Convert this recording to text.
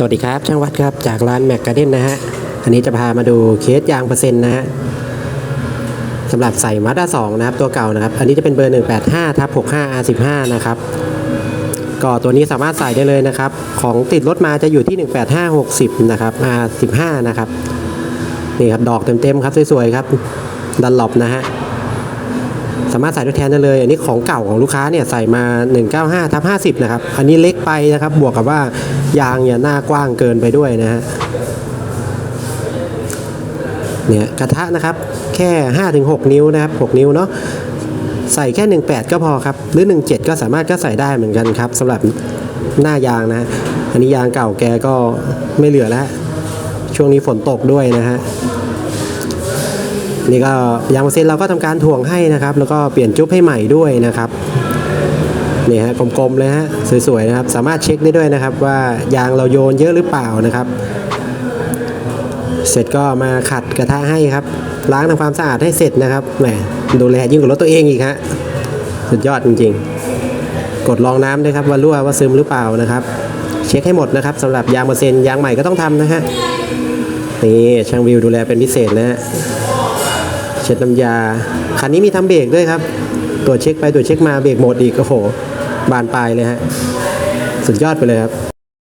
สวัสดีครับ ช่างวัดครับ จากร้านแม็กกาเด้นนะฮะ อันนี้จะพามาดูเคสยางเปอร์เซ็นต์นะฮะสำหรับใส่มาด้า2นะครับ ตัวเก่านะครับ อันนี้จะเป็นเบอร์ 185ทับ65 R15 นะครับ ก็ตัวนี้สามารถใส่ได้เลยนะครับ ของติดรถมาจะอยู่ที่ 18560 นะครับ R15 นะครับ นี่ครับ ดอกเต็มๆครับ สวยๆครับ ดันหลบนะฮะ สามารถใส่ทดแทนได้เลย อันนี้ของเก่าของลูกค้าเนี่ยใส่มา 195ทับ50 นะครับ อันนี้เล็กไปนะครับ บวกกับว่ายางเนี่ยหน้ากว้างเกินไปด้วยนะฮะเนี่ยกระทะนะครับแค่ 5-6 นิ้วนะครับ 6 นิ้วเนาะใส่แค่ 18 ก็พอครับ หรือ 17 ก็สามารถก็ใส่ได้เหมือนกันครับสำหรับหน้ายางนะ อันนี้ยางเก่าแกก็ไม่เหลือแล้ว ช่วงนี้ฝนตกด้วยนะฮะ นี่ก็ยางเปอร์เซ็นต์เราก็ทำการถ่วงให้นะครับ แล้วก็เปลี่ยนจุ๊บให้ใหม่ด้วยนะครับนี่ฮะกลมๆเลยฮะสวยๆนะครับ สามารถเช็คได้ด้วยนะครับ ว่ายางเราโยนเยอะหรือเปล่านะครับ เสร็จก็มาขัดกระทะให้ครับ ล้างทำความสะอาดให้เสร็จนะครับแหมดูแลยิ่งกว่ารถตัวเองอีกฮะสุดยอดจริง ๆ กดลองน้ำด้วยครับว่ารั่วว่าซึมหรือเปล่านะครับ เช็คให้หมดนะครับสำหรับยางเปอร์เซ็นต์ยางใหม่ก็ต้องทำนะฮะนี่ช่างวิวดูแลเป็นพิเศษนะฮะ เช็ดน้ำยา คันนี้มีทำเบรกด้วยครับตัวจเช็คไปตัวจเช็คมาเบรกหมดอีกโอ้โหบานปลายเลยฮะ สุดยอดไปเลยครับ